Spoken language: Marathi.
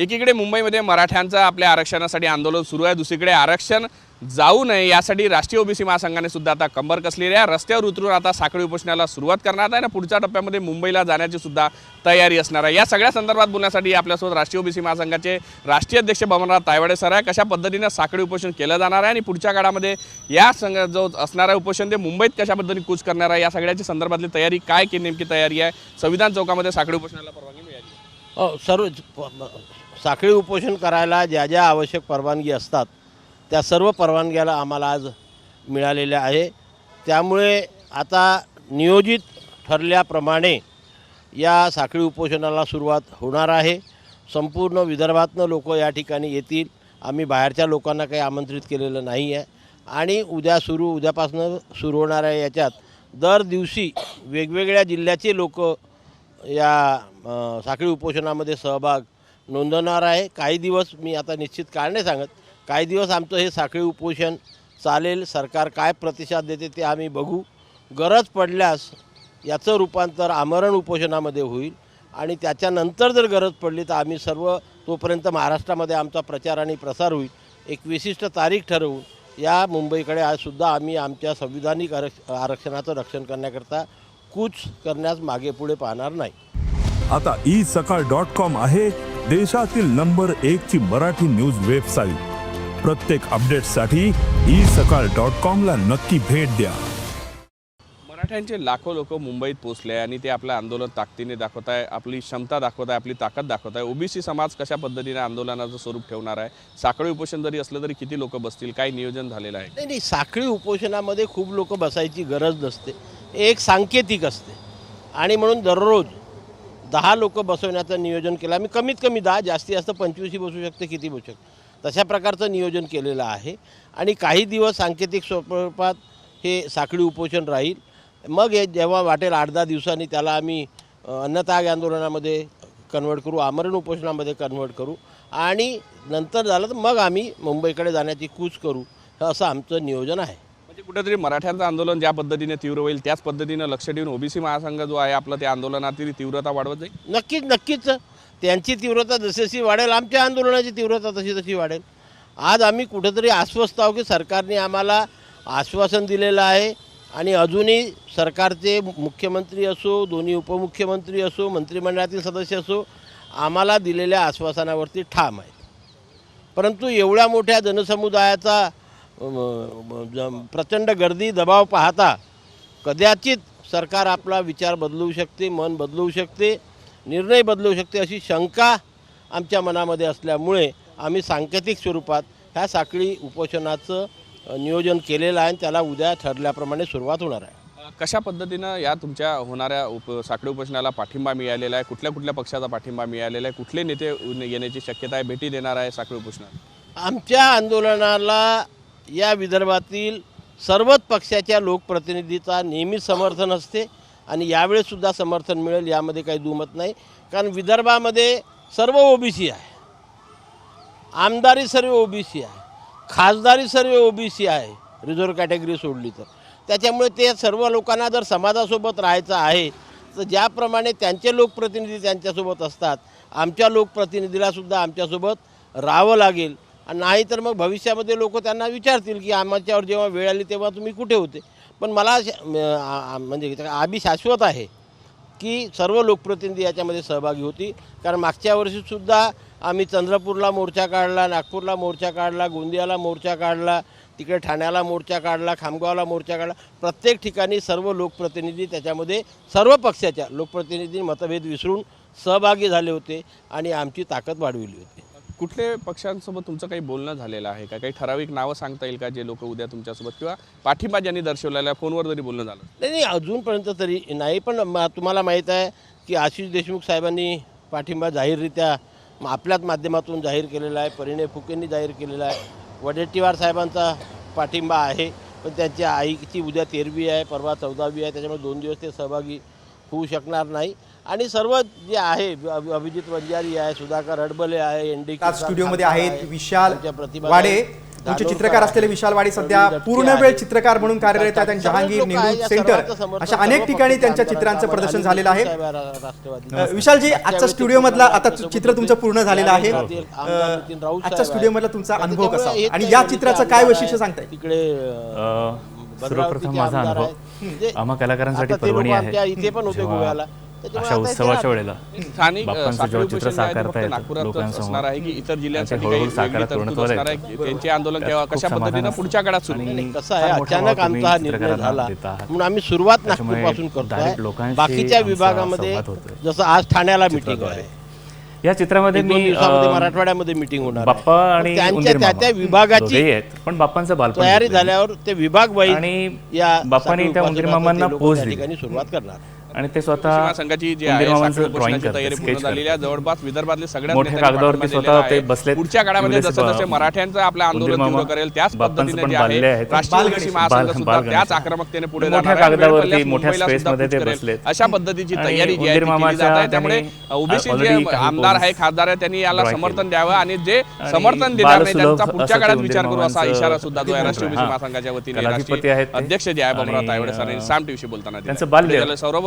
एकीकडे मुंबईमध्ये मराठ्यांचं आपल्या आरक्षणासाठी आंदोलन सुरू आहे दुसरीकडे आरक्षण जाऊ नये यासाठी राष्ट्रीय ओबीसी महासंघाने सुद्धा आता कंबर कसलेली आहे. रस्त्यावर उतरून आता साखळी उपोषणाला सुरुवात करणार आहे आणि पुढच्या टप्प्यामध्ये मुंबईला जाण्याची सुद्धा तयारी असणार आहे. या सगळ्या संदर्भात बोलण्यासाठी आपल्यासोबत राष्ट्रीय ओबीसी महासंघाचे राष्ट्रीय अध्यक्ष बमनराव तायवाडे सर आहे. कशा पद्धतीनं साखळी उपोषण केलं जाणार आहे आणि पुढच्या काळामध्ये या संघ जो असणार आहे उपोषण ते मुंबईत कशा पद्धतीने कूच करणार आहे या सगळ्याची संदर्भातली तयारी काय की नेमकी तयारी आहे? संविधान चौकामध्ये साखळी उपोषणाला परवानगी सर्व प- साखळी उपोषण करायला ज्या ज्या आवश्यक परवानगी असतात त्या सर्व परवानग्याला आम्हाला आज मिळालेल्या आहे. त्यामुळे आता नियोजित ठरल्याप्रमाणे या साखळी उपोषणाला सुरुवात होणार आहे. संपूर्ण विदर्भातनं लोक या ठिकाणी येतील. आम्ही बाहेरच्या लोकांना काही आमंत्रित केलेलं नाही आहे आणि उद्या सुरू उद्यापासून सुरू होणाऱ्या याच्यात दर दिवशी वेगवेगळ्या जिल्ह्याचे लोक या साखळी उपोषणामध्ये सहभाग नोंदवणार आहे. काही दिवस मी आता निश्चित काळ नाही सांगत. काही दिवस आमचं हे साखळी उपोषण चालेल. सरकार काय प्रतिसाद देते ते आम्ही बघू. गरज पडल्यास याचं रूपांतर आमरण उपोषणामध्ये होईल. आणि त्याच्यानंतर जर गरज पडली तर आम्ही सर्व तोपर्यंत महाराष्ट्रामध्ये आमचा प्रचार आणि प्रसार होईल. एक विशिष्ट तारीख ठरवून या मुंबईकडे आजसुद्धा आम्ही आमच्या संविधानिक आरक्ष आरक्षणाचं रक्षण करण्याकरता कूच करण्यास मागे पुढे पाहणार नाही. आता ई सकाळ डॉट कॉम आहे देशातील नंबर एक ची मराठी न्यूज वेबसाईट. प्रत्येक अपडेटसाठी ई सकाळ डॉट कॉम ला नक्की भेट द्या. मराठ्यांचे लाखो लोक मुंबईत पोहोचले आहे आणि ते आपलं आंदोलन ताकदीने दाखवत आहे आपली क्षमता दाखवत आहे आपली ताकद दाखवत आहे. ओबीसी समाज कशा पद्धतीने आंदोलनाचं स्वरूप ठेवणार आहे? साखळी उपोषण जरी असलं तरी किती लोक बसतील? काय नियोजन झालेलं आहे? नाही नाही साखळी उपोषणामध्ये खूप लोक बसायची गरज नसते. एक सांकेतिक असते. आणि म्हणून दररोज दहा लोक बसवण्याचं नियोजन केलं. आम्ही कमीत कमी दहा जास्तीत जास्त पंचवीसही बसू शकते किती बसू शकते. तशा प्रकारचं नियोजन केलेलं आहे. आणि काही दिवस सांकेतिक स्वरूपात हे साखळी उपोषण राहील. मग हे जेव्हा वाटेल आठ दहा दिवसांनी त्याला आम्ही अन्नताग आंदोलनामध्ये कन्वर्ट करू आमरण उपोषणामध्ये कन्वर्ट करू. आणि नंतर झालं तर मग आम्ही मुंबईकडे जाण्याची कूच करू. असं आमचं नियोजन आहे. कुठेतरी मराठ्यांचं आंदोलन ज्या पद्धतीने तीव्र होईल त्याच पद्धतीनं लक्ष देऊन ओबीसी महासंघ जो आहे आपलं त्या आंदोलनातील तीव्रता वाढवत जाईल? नक्कीच नक्कीच. त्यांची तीव्रता जशी जशी वाढेल आमच्या आंदोलनाची तीव्रता तशी तशी वाढेल. आज आम्ही कुठेतरी आश्वस्त आहोत की सरकारने आम्हाला आश्वासन दिलेलं आहे आणि अजूनही सरकारचे मुख्यमंत्री असो दोन्ही उपमुख्यमंत्री असो मंत्रिमंडळातील सदस्य असो आम्हाला दिलेल्या आश्वासनावरती ठाम आहेत. परंतु एवढ्या मोठ्या जनसमुदायाचा प्रचंड गर्दी दबाव पाहता कदाचित सरकार आपला विचार बदलवू शकते मन बदलवू शकते निर्णय बदलवू शकते अशी शंका आमच्या मनामध्ये असल्यामुळे आम्ही सांकेतिक स्वरूपात ह्या साखळी उपोषणाचं नियोजन केलेलं आहे आणि त्याला उद्या ठरल्याप्रमाणे सुरुवात होणार आहे. कशा पद्धतीनं या तुमच्या होणाऱ्या उप साखळी उपोषणाला पाठिंबा मिळालेला आहे? कुठल्या कुठल्या पक्षाचा पाठिंबा मिळालेला आहे? कुठले नेते येण्याची शक्यता आहे? भेटी देणार आहे साखळी उपोषणात? आमच्या आंदोलनाला या विदर्भातील सर्वच पक्षाच्या लोकप्रतिनिधीचा नेहमीच समर्थन असते आणि यावेळेससुद्धा समर्थन मिळेल यामध्ये काही दुमत नाही. कारण विदर्भामध्ये सर्व ओबीसी आहे. आमदारी सर्व ओबीसी आहे. खासदारी सर्व ओबीसी आहे. रिझर्व्ह कॅटेगरी सोडली तर. त्याच्यामुळे ते सर्व लोकांना जर समाजासोबत राहायचं आहे तर ज्याप्रमाणे त्यांचे लोकप्रतिनिधी त्यांच्यासोबत असतात आमच्या लोकप्रतिनिधीलासुद्धा आमच्यासोबत राहावं लागेल. नाही तर मग भविष्यामध्ये लोक त्यांना विचारतील की आमच्यावर जेव्हा वेळ आली तेव्हा तुम्ही कुठे होते? पण मला श- म्हणजे आम्ही शाश्वत आहे की सर्व लोकप्रतिनिधी याच्यामध्ये सहभागी होती. कारण मागच्या वर्षीसुद्धा आम्ही चंद्रपूरला मोर्चा काढला नागपूरला मोर्चा काढला गोंदियाला मोर्चा काढला तिकडे ठाण्याला मोर्चा काढला खामगावला मोर्चा काढला. प्रत्येक ठिकाणी सर्व लोकप्रतिनिधी त्याच्यामध्ये सर्व पक्षाच्या लोकप्रतिनिधी मतभेद विसरून सहभागी झाले होते आणि आमची ताकद वाढविली होती. कुठले पक्षांसोबत तुमचं काही बोलणं झालेलं आहे का? काही ठराविक नावं सांगता येईल का जे लोक उद्या तुमच्यासोबत किंवा पाठिंबा ज्यांनी दर्शवलेला आहे फोनवर जरी बोलणं झालं? नाही नाही अजूनपर्यंत तरी नाही पण म- तुम्हाला माहीत आहे की आशिष देशमुख साहेबांनी पाठिंबा जाहीररित्या आपल्याच माध्यमातून जाहीर केलेला आहे परिणय फुकेंनी जाहीर केलेला आहे. वडेट्टीवार साहेबांचा पाठिंबा आहे पण त्यांची आईची उद्या तेरवी आहे परवा चौदावी आहे त्याच्यामुळे दोन दिवस ते सहभागी होऊ शकणार नाही. आणि सर्व जे आहे अभि- अभिजित वंजारी आहे सुधाकर हडबले आहे एन डी आज स्टुडिओमध्ये आहेत विशाल वाडे. तुमचे चित्रकार असलेले विशाल वाडी सध्या पूर्ण वेळ चित्रकार म्हणून कार्यरत आहेत आणि जहांगीर नेहरू सेंटर अशा अनेक ठिकाणी त्यांच्या चित्रांचं प्रदर्शन झालेलं आहे. विशालजी आजचा स्टुडिओ मधला आता चित्र तुमचं पूर्ण झालेलं आहे. आजच्या स्टुडिओ मधला तुमचा अनुभव कसा? आणि या चित्राचं काय वैशिष्ट्य सांगताय? तिकडे सर्वप्रथम माझा अनुभव. म्हणजे आम्हा कलाकारांसाठी पर्वणी आहे इथे पण होते गोव्याला. अशा उत्सवाच्या. वेळेला स्थानिक चित्र साकारता येतं असणार आहे की इतर जिल्ह्यांसाठी. त्यांचे आंदोलन खूप कशा पद्धतीनं. पुढच्या काळात सुरू. कसं आहे अचानक आमचा हा निर्णय झाला. म्हणून आम्ही सुरुवात नागपूरपासून लोकांशी बाकीच्या विभागामध्ये. जसं आज ठाण्याला मिटिंग. आहे या चित्रामध्ये दोन मी दिवसामध्ये अ, मराठवाड्यामध्ये मिटिंग होणार आहे. बाप्पा आणि त्यांच्या उंदीर त्या मामा त्या विभागाची दोघेही आहेत पण बाप्पांचं बालपण तयारी. झाल्यावर ते विभाग आणि या बाप्पाने त्या उंदीर उपासनाचं मामांना पोच त्या दिली. ठिकाणी सुरुवात करणार आणि ते सीमा स्वतः संघाची जी उंदीर आहे तयारी पूर्ण झालेली जवळपास विदर्भातले सगळ्यात मोठ्या कागदावरती स्वतः दिलेला ते आहे. बसलेत. पुढच्या काळामध्ये जसं जसे मराठ्यांचं आपलं आंदोलन तीव्र करेल त्याच पद्धतीने जे आहे. राष्ट्रीय महासंघ सुद्धा त्याच आक्रमकतेने पुढे मोठ्या कागदावरती, मोठ्या सुद्धा मध्ये ते. बसलेत. अशा पद्धतीची तयारी जी आहे उंदीर ती केली मामाच्या जात आहे त्यामुळे ओबीसी जे आमदार आहे खासदार आहे त्यांनी याला समर्थन. द्यावं आणि जे समर्थन दिलं नाही त्यांचा पुढच्या काळात ते विचार करू असा इशारा सुद्धा जो आहे राष्ट्रीय ओबीसी हां. महासंघाच्या वतीने ते. अध्यक्ष जे आहे बमरा आणि, तायवडे सरांनी साम टीव्हीशी बोलताना. त्यांचं बाल्य सौरभ